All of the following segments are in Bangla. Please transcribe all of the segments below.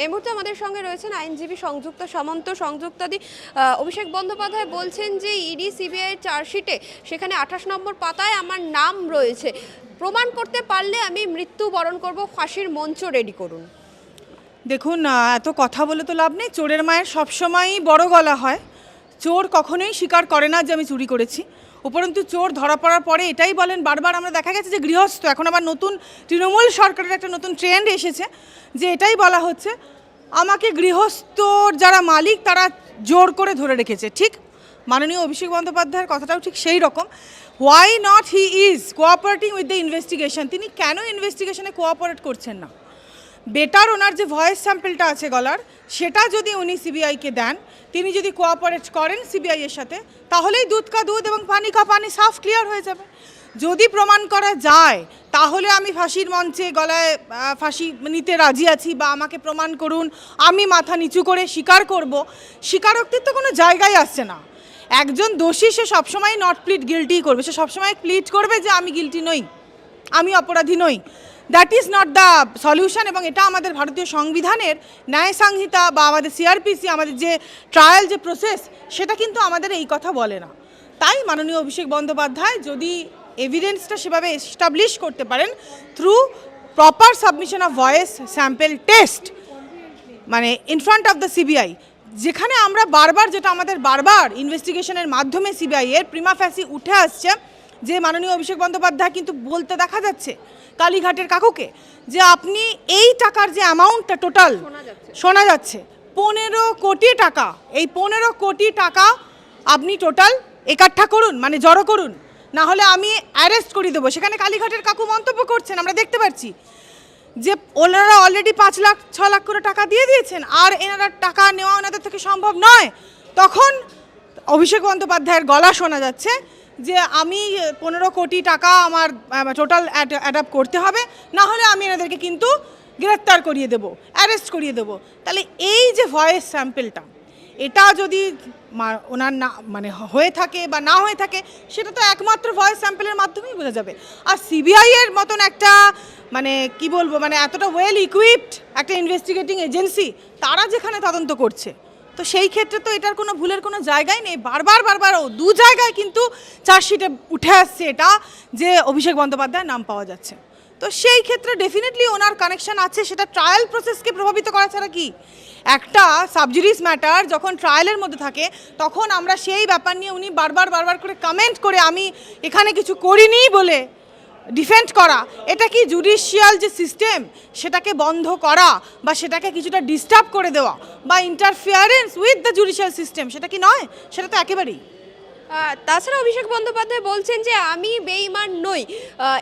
এই মুহূর্তে আমাদের সঙ্গে রয়েছেন আইনজীবী সংযুক্ত সামন্ত, সংযুক্তাদি অভিষেক বন্দ্যোপাধ্যায় বলছেন যে ইডি সিবিআই চার্জশিটে সেখানে আঠাশ নম্বর পাতায় আমার নাম রয়েছে। প্রমাণ করতে পারলে আমি মৃত্যু বরণ করব, ফাঁসির মঞ্চ রেডি করুন। দেখুন এত কথা বলে তো লাভ নেই। চোরের মায়ের সবসময়ই বড় গলা হয়। চোর কখনোই স্বীকার করে না যে আমি চুরি করেছি। উপরন্তু চোর ধরা পড়ার পরে এটাই বলেন, বারবার আমরা দেখা গেছে যে গৃহস্থ, এখন আবার নতুন তৃণমূল সরকারের একটা নতুন ট্রেন্ড এসেছে, যে এটাই বলা হচ্ছে, আমাকে গৃহস্থর যারা মালিক তারা জোর করে ধরে রেখেছে। ঠিক মাননীয় অভিষেক বন্দ্যোপাধ্যায়ের কথাটাও ঠিক সেই রকম। Why not he is cooperating with the investigation তিনি কেন ইনভেস্টিগেশনে কোঅপারেট করছেন না? বেটার ওনার যে ভয়েস স্যাম্পলটা আছে গলার, সেটা যদি উনি সিবিআইকে দেন, তিনি যদি কোঅপারেট করেন সিবিআই এর সাথে, তাহলেই দুধ কা দুধ এবং পানি কা পানি সাফ ক্লিয়ার হয়ে যাবে। যদি প্রমাণ করা যায়, তাহলে আমি ফাঁসির মঞ্চে গলায় ফাঁসি নিতে রাজি আছি বা আমাকে প্রমাণ করুন, আমি মাথা নিচু করে স্বীকার করব, স্বীকারোক্তির তো কোনো জায়গায় আসছে না। একজন দোষী সে সবসময় নট প্লিট গিলটি করবে, সে সবসময় প্লিট করবে যে আমি গিলটি নই, আমি অপরাধী নই। That is not the solution এবং এটা আমাদের ভারতীয় সংবিধানের ন্যায় সংহিতা বা আমাদের সিআরপিসি আমাদের যে ট্রায়াল যে প্রসেস সেটা কিন্তু আমাদের এই কথা বলে না। তাই মাননীয় অভিষেক বন্দ্যোপাধ্যায় যদি এভিডেন্সটা সেভাবে এস্টাবলিশ করতে পারেন through proper submission of voice sample test মানে in front of the CBI যেখানে আমরা বারবার যেটা আমাদের বারবার ইনভেস্টিগেশনের মাধ্যমে সিবিআই এর প্রিমা ফ্যাসি উঠে আসছে, যে মাননীয় অভিষেক বন্দ্যোপাধ্যায় কিন্তু বলতে দেখা যাচ্ছে কালীঘাটের কাকুকে যে আপনি এই টাকার যে অ্যামাউন্টটা টোটাল শোনা যাচ্ছে। পনেরো কোটি টাকা এই পনেরো কোটি টাকা আপনি টোটাল একাঠা করুন মানে জড়ো করুন না হলে আমি অ্যারেস্ট করে দেবো। সেখানে কালীঘাটের কাকু মন্তব্য করছেন আমরা দেখতে পাচ্ছি যে ওনারা অলরেডি পাঁচ লাখ ছ লাখ করে টাকা দিয়ে দিয়েছেন আর এনারা টাকা নেওয়া ওনাদের থেকে সম্ভব নয়। তখন অভিষেক বন্দ্যোপাধ্যায়ের গলা শোনা যাচ্ছে যে আমি পনেরো কোটি টাকা আমার টোটাল অ্যাডাপ্ট করতে হবে, না হলে আমি এনাদেরকে কিন্তু গ্রেপ্তার করিয়ে দেবো অ্যারেস্ট করিয়ে দেবো। তাহলে এই যে ভয়েস স্যাম্পেলটা এটা যদি ওনার না মানে হয়ে থাকে বা না হয়ে থাকে, সেটা তো একমাত্র ভয়েস স্যাম্পেলের মাধ্যমেই বোঝা যাবে। আর সিবিআইয়ের মতন একটা মানে কি বলব মানে এতটা ওয়েল ইকুইপড একটা ইনভেস্টিগেটিং এজেন্সি তারা যেখানে তদন্ত করছে তো সেই ক্ষেত্রে তো এটার কোনো ভুলের কোনো জায়গাই নেই। বারবার বারবার ও দু জায়গায় কিন্তু চার্জশিটে উঠে আসছে এটা যে অভিষেক বন্দ্যোপাধ্যায়ের নাম পাওয়া যাচ্ছে। তো সেই ক্ষেত্রে ডেফিনেটলি ওনার কানেকশন আছে, সেটা ট্রায়াল প্রসেসকে প্রভাবিত করা ছাড়া কি। একটা সাবজুরিস ম্যাটার যখন ট্রায়ালের মধ্যে থাকে, তখন আমরা সেই ব্যাপার নিয়ে উনি বারবার বারবার করে কমেন্ট করে আমি এখানে কিছু করিনি বলে ডিফেন্ড করা, এটা কি জুডিশিয়াল যে সিস্টেম সেটাকে বন্ধ করা বা সেটাকে কিছুটা ডিস্টার্ব করে দেওয়া বা interference with the judicial system সেটা কি নয়? সেটা তো একেবারেই। তাছাড়া অভিষেক বন্দ্যোপাধ্যায় বলছেন যে আমি বেইমান নই।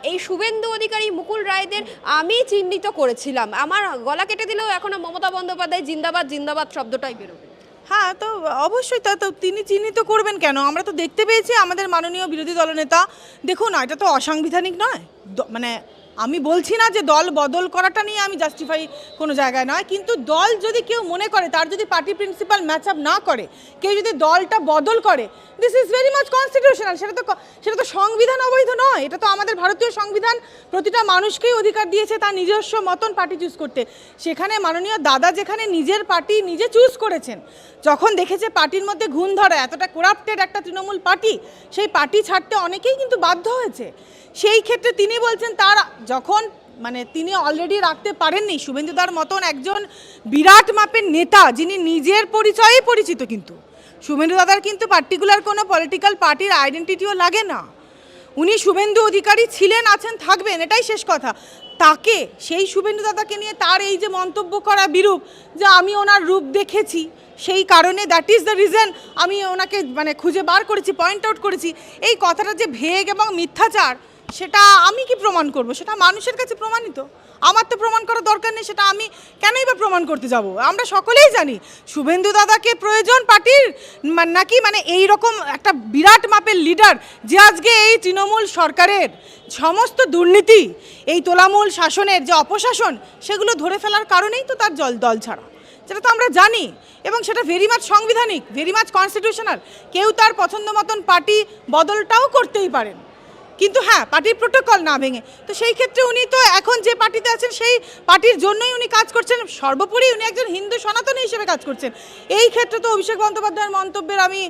এই শুভেন্দু অধিকারী মুকুল রায়দের আমি চিহ্নিত করেছিলাম। আমার গলা কেটে দিলেও এখনও মমতা বন্দ্যোপাধ্যায় জিন্দাবাদ জিন্দাবাদ শব্দটাই বেরোবে। হ্যাঁ তো অবশ্যই তা তো তিনি চিহ্নিত করবেন কেন? আমরা তো দেখতে পেয়েছি আমাদের মাননীয় বিরোধী দলনেতা। দেখুন, এটা তো অসাংবিধানিক নয়। মানে আমি বলছি না যে দল বদল করাটা নিয়ে আমি জাস্টিফাই কোনো জায়গায় নয়, কিন্তু দল যদি কেউ মনে করে, তার যদি পার্টি প্রিন্সিপাল ম্যাচ আপ না করে, কেউ যদি দলটা বদল করে this is very much constitutional সেটা তো সেটা তো সংবিধান অবৈধ নয়, এটা তো আমাদের ভারতীয় সংবিধান, প্রতিটা মানুষকেই অধিকার দিয়েছে তার নিজস্ব মতন পার্টি চুজ করতে। সেখানে মাননীয় দাদা যেখানে নিজের পার্টি নিজে চুজ করেছেন, যখন দেখেছে পার্টির মধ্যে ঘুণ ধরা, এতটা করাপ্টেড একটা তৃণমূল পার্টি সেই পার্টি ছাড়তে অনেকেই কিন্তু বাধ্য হয়েছে। সেই ক্ষেত্রে তিনি বলছেন, তার যখন মানে তিনি অলরেডি রাখতে পারেননি শুভেন্দু শুভেন্দুদার মতন একজন বিরাট মাপের নেতা, যিনি নিজের পরিচয়েই পরিচিত কিন্তু। শুভেন্দু দাদার কিন্তু পার্টিকুলার কোনো পলিটিক্যাল পার্টির আইডেন্টিটিও লাগে না। উনি শুভেন্দু অধিকারী ছিলেন, আছেন, থাকবেন, এটাই শেষ কথা। তাকে, সেই শুভেন্দু দাদাকে নিয়ে তার এই যে মন্তব্য করা বিরূপ, যে আমি ওনার রূপ দেখেছি, সেই কারণে দ্যাট ইজ দ্য রিজন আমি ওনাকে মানে খুঁজে বার করেছি পয়েন্ট আউট করেছি, এই কথাটা যে ভেগ এবং মিথ্যাচার সেটা আমি কি প্রমাণ করব? সেটা মানুষের কাছে প্রমাণিত? আমার তো প্রমাণ করার দরকার নেই, সেটা আমি কেনই বা প্রমাণ করতে যাব? আমরা সকলেই জানি, শুভেন্দু দাদাকে প্রয়োজন পার্টির নাকি মানে এই রকম একটা বিরাট মাপের লিডার যে আজকে এই তৃণমূল সরকারের সমস্ত দুর্নীতি, এই তোলামূল শাসনের যে অপশাসন, সেগুলো ধরে ফেলার কারণেই তো তার জল, দল ছাড়া। সেটা তো আমরা জানি এবং সেটা ভেরি মাচ সাংবিধানিক ভেরি মাছ কনস্টিটিউশনাল কেউ তার পছন্দ মতন পার্টি বদলটাও করতেই পারেন। কিন্তু হ্যাঁ পার্টির প্রোটোকল না ভেঙে। তো সেই ক্ষেত্রে উনি তো এখন যে পার্টিতে আছেন, সেই পার্টির জন্যই উনি কাজ করছেন। সর্বোপরি উনি একজন হিন্দু সনাতনী হিসেবে কাজ করছেন। এই ক্ষেত্রে তো অভিষেক বন্দ্যোপাধ্যায়ের মন্তব্যের আমি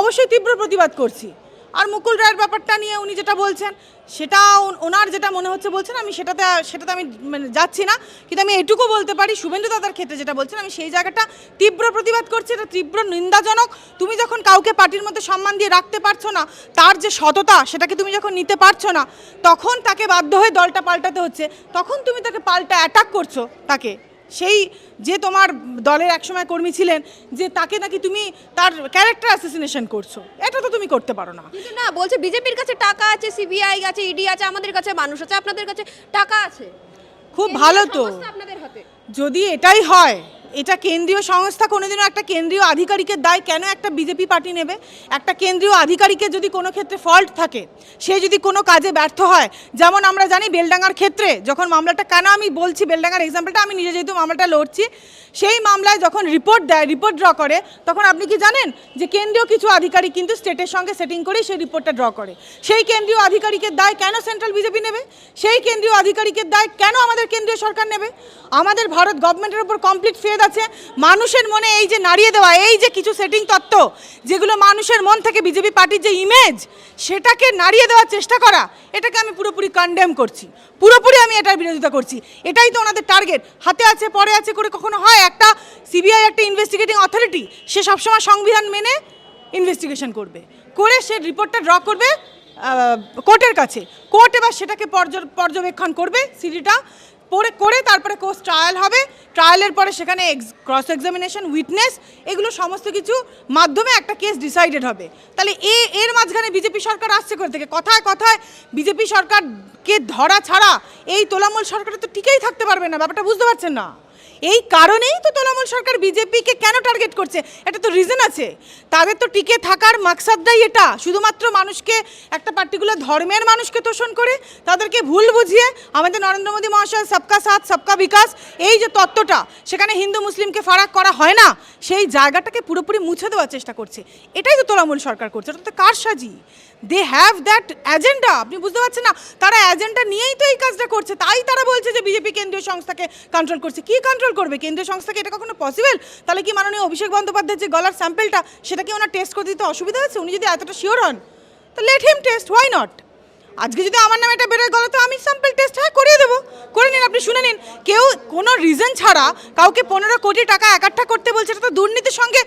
অবশ্যই তীব্র প্রতিবাদ করছি। আর মুকুল রায়ের ব্যাপারটা নিয়ে উনি যেটা বলছেন, সেটা ওন- ওনার যেটা মনে হচ্ছে বলছেন, আমি সেটাতে সেটাতে আমি মানে যাচ্ছি না। কিন্তু আমি এটুকু বলতে পারি, শুভেন্দু দাদার ক্ষেত্রে যেটা বলছেন, আমি সেই জায়গাটা তীব্র প্রতিবাদ করছি, এটা তীব্র নিন্দাজনক। তুমি যখন কাউকে পার্টির মধ্যে সম্মান দিয়ে রাখতে পারছ না, তার যে সততা, সেটাকে তুমি যখন নিতে পারছ না, তখন তাকে বাধ্য হয়ে দলটা পাল্টাতে হচ্ছে। তখন তুমি তাকে পাল্টা অ্যাটাক করছ তাকে। সেই যে তোমার দলের একসময় কর্মী ছিলেন যে তাকে নাকি তুমি তার ক্যারেক্টার অ্যাসোসিনেশন করছ। এটা তো তুমি করতে পারো না। কিন্তু না বলছে বিজেপির কাছে টাকা আছে সিবিআই আছে ইডি আছে আমাদের কাছে মানুষ আছে আপনাদের কাছে টাকা আছে। খুব ভালো তো। আপনাদের হাতে। যদি এটাই হয় এটা কেন্দ্রীয় সংস্থা কোনোদিনও একটা কেন্দ্রীয় আধিকারিকের দায় কেন একটা বিজেপি পার্টি নেবে? একটা কেন্দ্রীয় আধিকারিকের যদি কোনো ক্ষেত্রে ফল্ট থাকে, সে যদি কোনো কাজে ব্যর্থ হয়, যেমন আমরা জানি বেলডাঙ্গার ক্ষেত্রে যখন মামলাটা, কেন আমি বলছি বেলডাঙ্গার এক্সাম্পলটা আমি নিজে যেহেতু মামলাটা লড়ছি, সেই মামলায় যখন রিপোর্ট দেয় রিপোর্ট ড্র করে, তখন আপনি কি জানেন যে কেন্দ্রীয় কিছু আধিকারিক কিন্তু স্টেটের সঙ্গে সেটিং করেই সেই রিপোর্টটা ড্র করে। সেই কেন্দ্রীয় আধিকারিকের দায় কেন সেন্ট্রাল বিজেপি নেবে? সেই কেন্দ্রীয় আধিকারিকের দায় কেন আমাদের কেন্দ্রীয় সরকার নেবে? আমাদের ভারত গভর্নমেন্টের উপর কমপ্লিট আছে, মানুষের মনে এই যে নাড়িয়ে দেওয়া, এই যে কিছু সেটিং তত্ত্ব, যেগুলো মানুষের মন থেকে বিজেপি পার্টির যে ইমেজ সেটাকে নাড়িয়ে দেওয়ার চেষ্টা করা, এটাকে আমি পুরোপুরি কন্ডেম করছি। পুরোপুরি আমি এটার বিরোধিতা করছি। এটাই তো ওনাদের টার্গেট হাতে আছে, পরে আছে, করে কখনো হয়? একটা সিবিআই একটা ইনভেস্টিগেটিং অথরিটি সে সবসময় সংবিধান মেনে ইনভেস্টিগেশন করবে। করে সে রিপোর্টটা ড্র করবে কোর্টের কাছে। কোর্ট এবার সেটাকে পর্য- পর্যবেক্ষণ করবে, সিডিটা। পরে করে তারপরে কোর্স ট্রায়াল হবে। ট্রায়ালের পরে সেখানে ক্রস এক্সামিনেশন উইটনেস এগুলো সমস্ত কিছু মাধ্যমে একটা কেস ডিসাইডেড হবে। তাহলে এ, এর মাঝখানে বিজেপি সরকার আসছে করে থেকে? কথায় কথায় বিজেপি সরকারকে ধরা ছাড়া এই তোলামূল সরকার তো টিকেই থাকতে পারবে না, ব্যাপারটা বুঝতে পারছেন না? এই কারণেই তো তৃণমূল সরকার বিজেপিকে কেন টার্গেট করছে? এটা তো রিজন আছে। তাদের তো টিকে থাকার মাকসাদটাই এটা। শুধুমাত্র মানুষকে, একটা পার্টিকুলার ধর্মের মানুষকে তোষণ করে, তাদেরকে ভুল বুঝিয়ে আমাদের নরেন্দ্র মোদী মহাশয়, সবকা সাথ, সবকা বিকাশ, এই যে তত্ত্বটা, সেখানে হিন্দু মুসলিমকে ফারাক করা হয় না, সেই জায়গাটাকে পুরোপুরি মুছে দেওয়ার চেষ্টা করছে। এটাই তো তৃণমূল সরকার করছে, এটা তো কার সাজি? দে হ্যাভ দ্যাট এজেন্ডা আপনি বুঝতে পারছেন না? তারা এজেন্ডা নিয়েই তো এই কাজটা করছে, তাই তারা বলছে যে বিজেপি কেন্দ্রীয় সংস্থাকে কন্ট্রোল করছে। কি কন্ট্রোল করবে? কেন্দ্রীয় সংস্থাকে এটা কখনো পসিবল তাহলে কি মাননীয় অভিষেক বন্দ্যোপাধ্যায়ের যে গলার স্যাম্পেলটা সেটা কি ওনার টেস্ট করতে দিতে অসুবিধা আছে উনি যদি এতটা শিওর হন, তো let him test why not আজকে যদি আমার নামে এটা বেরোয় গেল, তো আমি স্যাম্পেল টেস্ট হ্যাঁ করিয়ে দেবো। করে নিন, আপনি শুনে নিন। কেউ কোনো রিজন ছাড়া কাউকে পনেরো কোটি টাকা একাঠা করতে বলছে, এটা তো দুর্নীতির সঙ্গে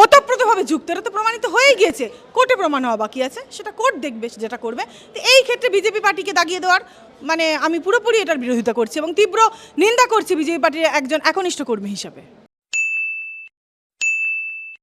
ওতপ্রোতভাবে যুক্ত, এটা তো প্রমাণিত হয়ে গিয়েছে। কোর্টে প্রমাণ হওয়া বাকি আছে, সেটা কোর্ট দেখবে যেটা করবে। তো এই ক্ষেত্রে বিজেপি পার্টিকে দাগিয়ে দেওয়ার মানে আমি পুরোপুরি এটার বিরোধিতা করছি এবং তীব্র নিন্দা করছি বিজেপি পার্টির একজন একনিষ্ঠ কর্মী হিসাবে।